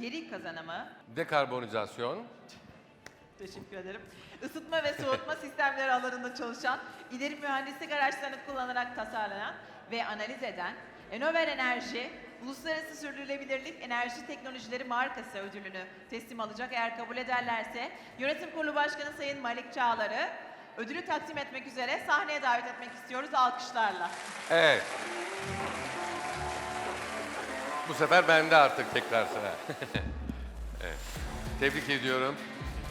geri kazanımı, Dekarbonizasyon, teşekkür ederim, ısıtma ve soğutma sistemleri alanında çalışan, ileri mühendislik araçlarını kullanarak tasarlanan ve analiz eden Enover Enerji, Uluslararası Sürdürülebilirlik Enerji Teknolojileri markası ödülünü teslim alacak. Eğer kabul ederlerse Yönetim Kurulu Başkanı Sayın Malik Çağlar'ı ödülü takdim etmek üzere sahneye davet etmek istiyoruz alkışlarla. evet. Bu sefer bende artık tekrar sıra. evet. Tebrik ediyorum.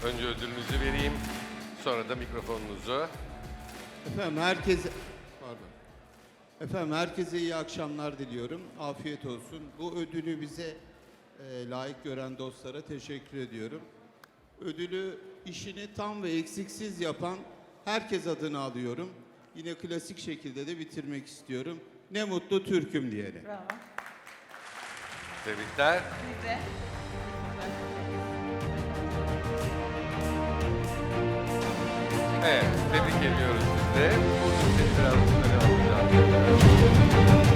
Önce ödülünüzü vereyim. Sonra da mikrofonunuzu. Efendim herkese pardon. Efendim herkese iyi akşamlar diliyorum. Afiyet olsun. Bu ödülü bize e, layık gören dostlara teşekkür ediyorum. Ödülü işini tam ve eksiksiz yapan herkes adına alıyorum. Yine klasik şekilde de bitirmek istiyorum. Ne mutlu Türk'üm diyerek. Bravo. Tebrikler. Biz de. Evet, tebrik ediyoruz sizi. Biraz öne alacağım.